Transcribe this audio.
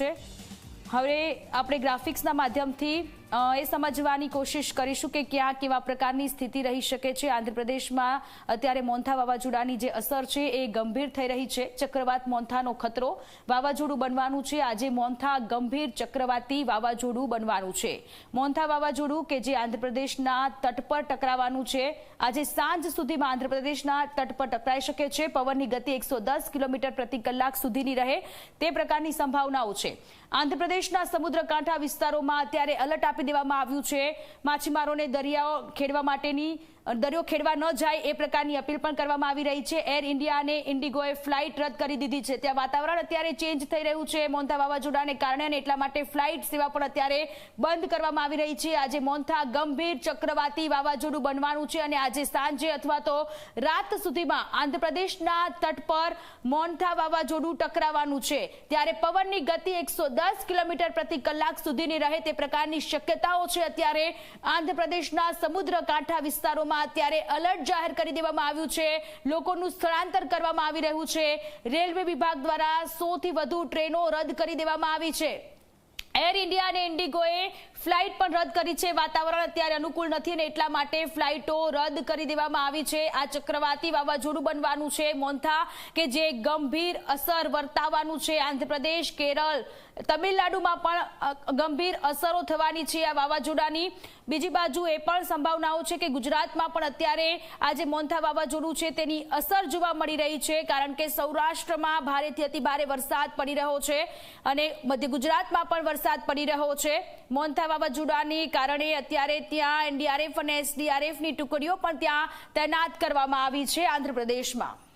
છે. હવે આપણે ગ્રાફિક્સના માધ્યમથી એ સમજવાની કોશિશ કરીશું કે ક્યાં કેવા પ્રકારની સ્થિતિ રહી શકે છે. આંધ્રપ્રદેશમાં અત્યારે મોન્થા વાવાઝોડાની જે અસર છે એ ગંભીર થઈ રહી છે. ચક્રવાત મોન્થાનો ખતરો વાવાઝોડું બનવાનું છે. આજે મોન્થા ગંભીર ચક્રવાતી વાવાઝોડું બનવાનું છે. મોન્થા વાવાઝોડું કે જે આંધ્રપ્રદેશના તટ પર ટકરાવાનું છે. આજે સાંજ સુધીમાં આંધ્રપ્રદેશના તટ પર ટકરાઈ શકે છે. પવનની ગતિ એકસો કિલોમીટર પ્રતિ કલાક સુધીની રહે તે પ્રકારની સંભાવનાઓ છે. આંધ્રપ્રદેશના સમુદ્રકાંઠા વિસ્તારોમાં અત્યારે એલર્ટ આપી દેવામાં આવ્યું છે. માછીમારોને દરિયાઓ ખેડવા માટેની દરિયો ખેડવા ન જાય એ પ્રકારની અપીલ પણ કરવામાં આવી રહી છે. એર ઇન્ડિયા અને ઇન્ડિગોએ ફ્લાઇટ રદ કરી દીધી છે. ત્યાં વાતાવરણ અત્યારે ચેન્જ થઈ રહ્યું છે મોન્થા વાવાઝોડાને કારણે અને એટલા માટે ફ્લાઇટ સેવા પણ અત્યારે બંધ કરવામાં આવી રહી છે. આજે મોન્થા ગંભીર ચક્રવાતી વાવાઝોડું બનવાનું છે અને આજે સાંજે અથવા તો રાત સુધીમાં આંધ્રપ્રદેશના તટ પર મોન્થા વાવાઝોડું ટકરાવાનું છે. ત્યારે પવનની ગતિ એકસો કિલોમીટર પ્રતિ કલાક સુધીની રહે તે પ્રકારની શક્યતાઓ છે અત્યારે આંધ્રપ્રદેશના સમુદ્ર કાંઠા વિસ્તારોમાં અત્યારે અલર્ટ જાહેર કરી દેવામાં આવ્યું છે. લોકોનું સ્થળાંતર કરવામાં આવી રહ્યું છે. રેલવે વિભાગ દ્વારા સો થી વધુ ટ્રેનો રદ કરી દેવામાં આવી છે. એર ઇન્ડિયા અને ઇન્ડિગોએ ફ્લાઇટ પણ રદ કરી છે. વાતાવરણ અત્યારે અનુકૂળ નથી અને એટલા માટે ફ્લાઇટો રદ કરી દેવામાં આવી છે. આ ચક્રવાતી વાવાઝોડું બનવાનું છે. મોન્થા કે જે ગંભીર અસર વર્તાવાનું છે. આંધ્રપ્રદેશ, કેરળ, તમિલનાડુમાં પણ ગંભીર અસરો થવાની છે આ વાવાઝોડાની. બીજી બાજુ એ પણ સંભાવનાઓ છે કે ગુજરાતમાં પણ અત્યારે આ જે મોન્થા વાવાઝોડું છે તેની અસર જોવા મળી રહી છે. કારણ કે સૌરાષ્ટ્રમાં ભારેથી અતિ ભારે વરસાદ પડી રહ્યો છે અને મધ્ય ગુજરાતમાં પણ વરસાદ પડી રહ્યો છે. મોન્થા વાવાઝોડાને કારણે અત્યારે ત્યાં એનડીઆરએફ અને એસડીઆરએફની ટુકડીઓ પણ ત્યાં તૈનાત કરવામાં આવી છે આંધ્રપ્રદેશમાં.